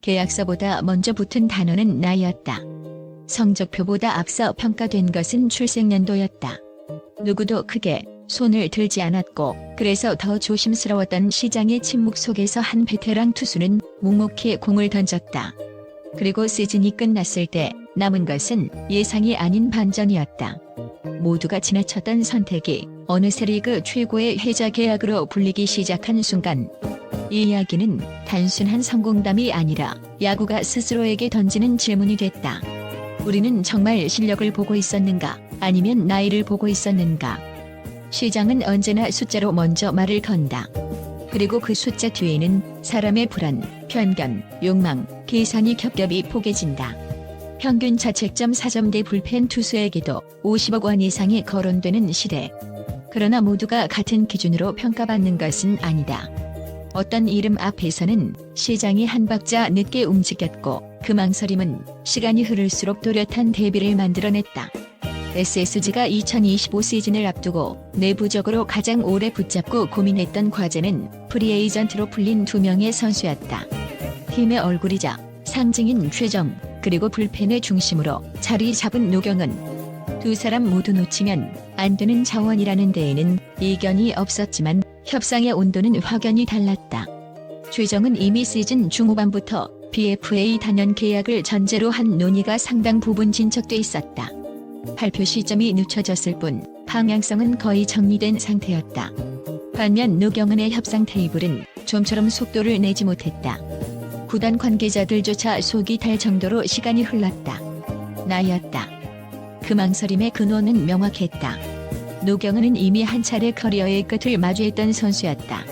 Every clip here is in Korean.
계약서보다 먼저 붙은 단어는 나이였다. 성적표보다 앞서 평가된 것은 출생연도였다. 누구도 크게 손을 들지 않았고 그래서 더 조심스러웠던 시장의 침묵 속에서 한 베테랑 투수는 묵묵히 공을 던졌다. 그리고 시즌이 끝났을 때 남은 것은 예상이 아닌 반전이었다. 모두가 지나쳤던 선택이 어느새 리그 최고의 해자 계약으로 불리기 시작한 순간 이 이야기는 단순한 성공담이 아니라 야구가 스스로에게 던지는 질문이 됐다. 우리는 정말 실력을 보고 있었는가 아니면 나이를 보고 있었는가 시장은 언제나 숫자로 먼저 말을 건다. 그리고 그 숫자 뒤에는 사람의 불안, 편견, 욕망, 계산이 겹겹이 포개진다. 평균 자책점 4점대 불펜 투수에게도 50억 원 이상이 거론되는 시대. 그러나 모두가 같은 기준으로 평가받는 것은 아니다. 어떤 이름 앞에서는 시장이 한 박자 늦게 움직였고 그 망설임은 시간이 흐를수록 또렷한 대비를 만들어냈다. SSG가 2025 시즌을 앞두고 내부적으로 가장 오래 붙잡고 고민했던 과제는 프리에이전트로 풀린 두 명의 선수였다. 팀의 얼굴이자 상징인 최정 그리고 불펜의 중심으로 자리 잡은 노경은 두 사람 모두 놓치면 안 되는 자원이라는 데에는 이견이 없었지만 협상의 온도는 확연히 달랐다. 최정은 이미 시즌 중후반부터 BFA 단연 계약을 전제로 한 논의가 상당 부분 진척돼 있었다. 발표 시점이 늦춰졌을 뿐 방향성은 거의 정리된 상태였다. 반면 노경은의 협상 테이블은 좀처럼 속도를 내지 못했다. 구단 관계자들조차 속이 탈 정도로 시간이 흘렀다. 나였다. 그 망설임의 근원은 명확했다. 노경은은 이미 한 차례 커리어의 끝을 마주했던 선수였다.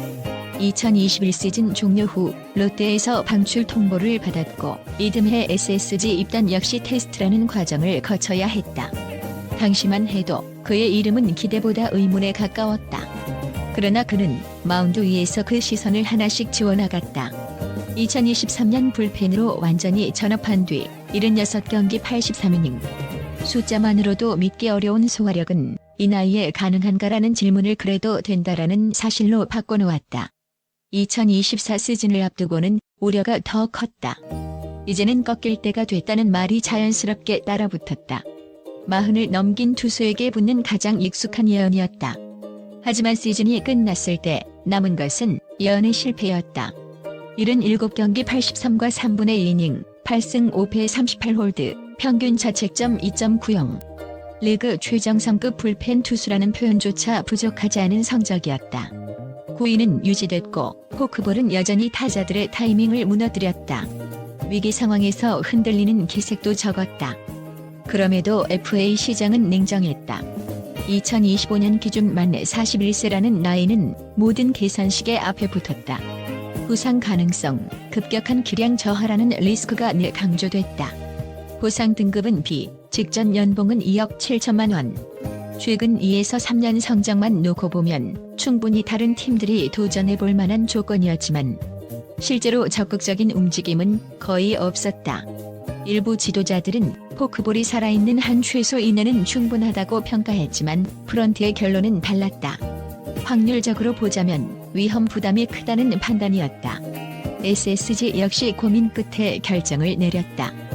2021 시즌 종료 후 롯데에서 방출 통보를 받았고 이듬해 SSG 입단 역시 테스트라는 과정을 거쳐야 했다. 당시만 해도 그의 이름은 기대보다 의문에 가까웠다. 그러나 그는 마운드 위에서 그 시선을 하나씩 지워나갔다. 2023년 불펜으로 완전히 전업한 뒤 76경기 83이닝. 숫자만으로도 믿기 어려운 소화력은 이 나이에 가능한가라는 질문을 그래도 된다라는 사실로 바꿔놓았다. 2024 시즌을 앞두고는 우려가 더 컸다. 이제는 꺾일 때가 됐다는 말이 자연스럽게 따라붙었다. 마흔을 넘긴 투수에게 붙는 가장 익숙한 예언이었다. 하지만 시즌이 끝났을 때 남은 것은 예언의 실패였다. 77경기 83과 3분의 2이닝, 8승 5패 38홀드, 평균 자책점 2.90. 리그 최정상급 불펜 투수라는 표현조차 부족하지 않은 성적이었다. 9위는 유지됐고 포크볼은 여전히 타자들의 타이밍을 무너뜨렸다. 위기 상황에서 흔들리는 기색도 적었다. 그럼에도 FA 시장은 냉정했다. 2025년 기준 만 41세라는 나이는 모든 계산식의 앞에 붙었다. 부상 가능성, 급격한 기량 저하라는 리스크가 늘 강조됐다. 보상 등급은 B, 직전 연봉은 2억 7천만 원. 최근 2에서 3년 성적만 놓고 보면 충분히 다른 팀들이 도전해 볼 만한 조건이었지만 실제로 적극적인 움직임은 거의 없었다. 일부 지도자들은 포크볼이 살아있는 한 최소 이내는 충분하다고 평가했지만 프런트의 결론은 달랐다. 확률적으로 보자면 위험 부담이 크다는 판단이었다. SSG 역시 고민 끝에 결정을 내렸다.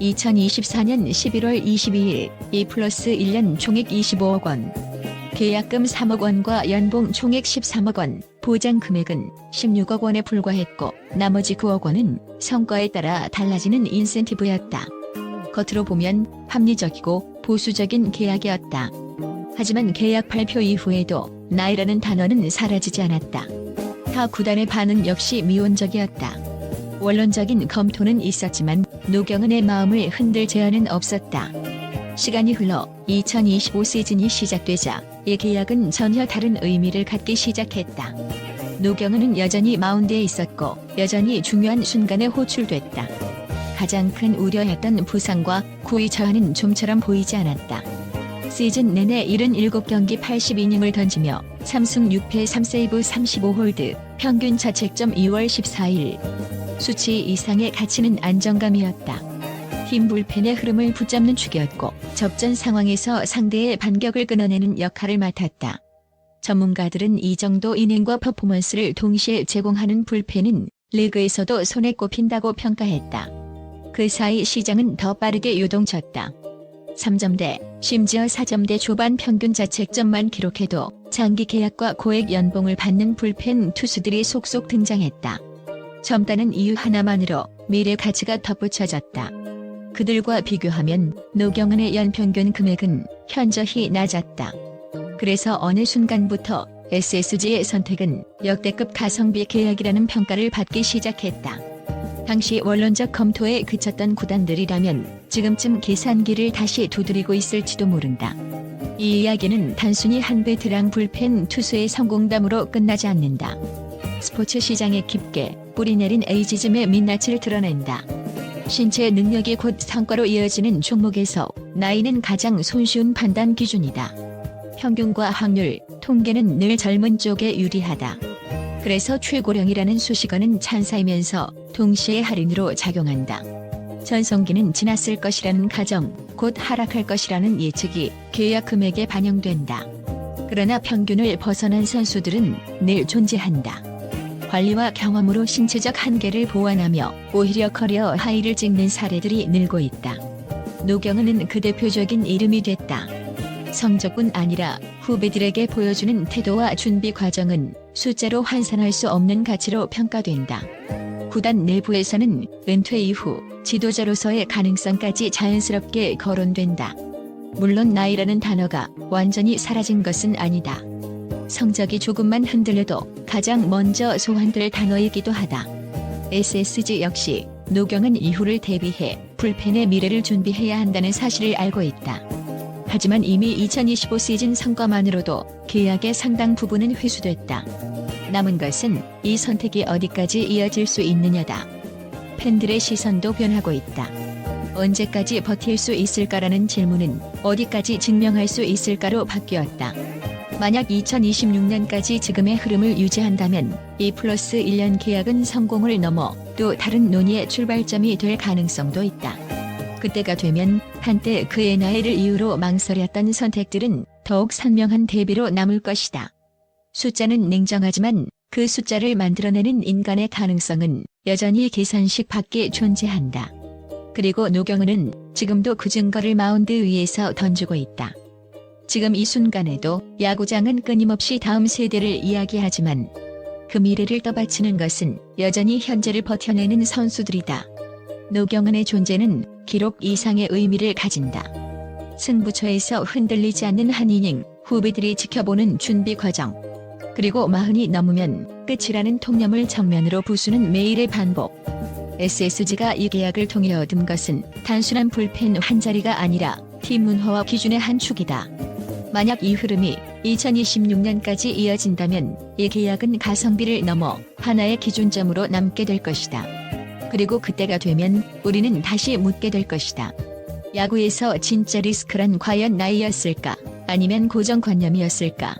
2024년 11월 22일 2 플러스 1년 총액 25억 원, 계약금 3억 원과 연봉 총액 13억 원, 보장 금액은 16억 원에 불과했고 나머지 9억 원은 성과에 따라 달라지는 인센티브였다. 겉으로 보면 합리적이고 보수적인 계약이었다. 하지만 계약 발표 이후에도 나이라는 단어는 사라지지 않았다. 타 구단의 반응 역시 미온적이었다. 원론적인 검토는 있었지만 노경은의 마음을 흔들 제한은 없었다. 시간이 흘러 2025 시즌이 시작되자 이 계약은 전혀 다른 의미를 갖기 시작했다. 노경은은 여전히 마운드에 있었고 여전히 중요한 순간에 호출됐다. 가장 큰 우려였던 부상과 구위 저하는 좀처럼 보이지 않았다. 시즌 내내 77경기 82이닝을 던지며 3승 6패 3세이브 35홀드, 평균 자책점 2월 14일. 수치 이상의 가치는 안정감이었다. 팀 불펜의 흐름을 붙잡는 축이었고 접전 상황에서 상대의 반격을 끊어내는 역할을 맡았다. 전문가들은 이 정도 이닝과 퍼포먼스를 동시에 제공하는 불펜은 리그에서도 손에 꼽힌다고 평가했다. 그 사이 시장은 더 빠르게 요동쳤다. 3점대, 심지어 4점대 초반 평균 자책점만 기록해도 장기 계약과 고액 연봉을 받는 불펜 투수들이 속속 등장했다. 젊다는 이유 하나만으로 미래 가치가 덧붙여졌다. 그들과 비교하면 노경은의 연평균 금액은 현저히 낮았다. 그래서 어느 순간부터 SSG의 선택은 역대급 가성비 계약이라는 평가를 받기 시작했다. 당시 원론적 검토에 그쳤던 구단들이라면 지금쯤 계산기를 다시 두드리고 있을지도 모른다. 이 이야기는 단순히 한 베테랑 불펜 투수의 성공담으로 끝나지 않는다. 스포츠 시장에 깊게 뿌리내린 에이지즘의 민낯을 드러낸다. 신체 능력이 곧 성과로 이어지는 종목에서 나이는 가장 손쉬운 판단 기준이다. 평균과 확률, 통계는 늘 젊은 쪽에 유리하다. 그래서 최고령이라는 수식어는 찬사이면서 동시에 할인으로 작용한다. 전성기는 지났을 것이라는 가정, 곧 하락할 것이라는 예측이 계약 금액에 반영된다. 그러나 평균을 벗어난 선수들은 늘 존재한다. 관리와 경험으로 신체적 한계를 보완하며 오히려 커리어 하이를 찍는 사례들이 늘고 있다. 노경은은 그 대표적인 이름이 됐다. 성적뿐 아니라 후배들에게 보여주는 태도와 준비 과정은 숫자로 환산할 수 없는 가치로 평가된다. 구단 내부에서는 은퇴 이후 지도자로서의 가능성까지 자연스럽게 거론된다. 물론 나이라는 단어가 완전히 사라진 것은 아니다. 성적이 조금만 흔들려도 가장 먼저 소환될 단어이기도 하다. SSG 역시 노경은 이후를 대비해 불펜의 미래를 준비해야 한다는 사실을 알고 있다. 하지만 이미 2025 시즌 성과만으로도 계약의 상당 부분은 회수됐다. 남은 것은 이 선택이 어디까지 이어질 수 있느냐다. 팬들의 시선도 변하고 있다. 언제까지 버틸 수 있을까라는 질문은 어디까지 증명할 수 있을까로 바뀌었다. 만약 2026년까지 지금의 흐름을 유지한다면 이 플러스 1년 계약은 성공을 넘어 또 다른 논의의 출발점이 될 가능성도 있다. 그때가 되면 한때 그의 나이를 이유로 망설였던 선택들은 더욱 선명한 대비로 남을 것이다. 숫자는 냉정하지만 그 숫자를 만들어내는 인간의 가능성은 여전히 계산식 밖에 존재한다. 그리고 노경은은 지금도 그 증거를 마운드 위에서 던지고 있다. 지금 이 순간에도 야구장은 끊임없이 다음 세대를 이야기하지만 그 미래를 떠받치는 것은 여전히 현재를 버텨내는 선수들이다. 노경은의 존재는 기록 이상의 의미를 가진다. 승부처에서 흔들리지 않는 한 이닝, 후배들이 지켜보는 준비 과정, 그리고 마흔이 넘으면 끝이라는 통념을 정면으로 부수는 매일의 반복. SSG가 이 계약을 통해 얻은 것은 단순한 불펜 한 자리가 아니라 팀 문화와 기준의 한 축이다. 만약 이 흐름이 2026년까지 이어진다면 이 계약은 가성비를 넘어 하나의 기준점으로 남게 될 것이다. 그리고 그때가 되면 우리는 다시 묻게 될 것이다. 야구에서 진짜 리스크란 과연 나이였을까? 아니면 고정관념이었을까?